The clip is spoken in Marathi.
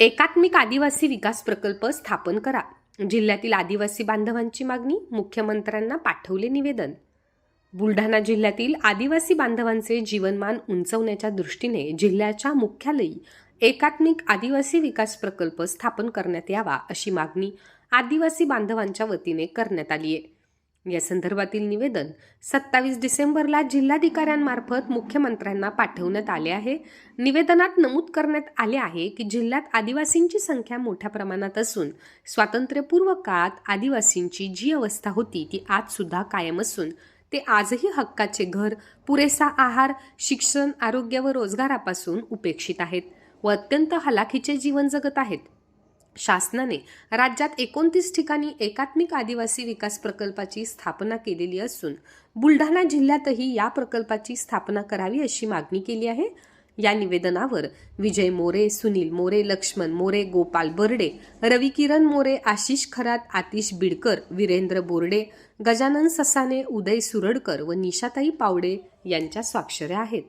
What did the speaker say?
एकात्मिक आदिवासी विकास प्रकल्प स्थापन करा. जिल्ह्यातील आदिवासी बांधवांची मागणी मुख्यमंत्र्यांना पाठवले निवेदन. बुलढाणा जिल्ह्यातील आदिवासी बांधवांचे जीवनमान उंचवण्याच्या दृष्टीने जिल्ह्याच्या मुख्यालयी एकात्मिक आदिवासी विकास प्रकल्प स्थापन करण्यात यावा अशी मागणी आदिवासी बांधवांच्या वतीने करण्यात आली आहे या संदर्भातील निवेदन सत्तावीस डिसेंबरला जिल्हाधिकाऱ्यांमार्फत मुख्यमंत्र्यांना पाठवण्यात आले आहे. निवेदनात नमूद करण्यात आले आहे की जिल्ह्यात आदिवासींची संख्या मोठ्या प्रमाणात असून स्वातंत्र्यपूर्व काळात आदिवासींची जी अवस्था होती ती आजसुद्धा कायम असून ते आजही हक्काचे घर पुरेसा आहार शिक्षण आरोग्य व रोजगारापासून उपेक्षित आहेत व अत्यंत हलाखीचे जीवन जगत आहेत. शासनाने राज्यात एकोणतीस ठिकाणी एकात्मिक आदिवासी विकास प्रकल्पाची स्थापना केलेली असून बुलढाणा जिल्ह्यातही या प्रकल्पाची स्थापना करावी अशी मागणी केली आहे. या निवेदनावर विजय मोरे सुनील मोरे लक्ष्मण मोरे गोपाल बर्डे रविकिरण मोरे आशिष खरात आतिश बिडकर वीरेंद्र बोर्डे गजानन ससाने उदय सुरडकर व निशाताई पावडे यांच्या स्वाक्षऱ्या आहेत.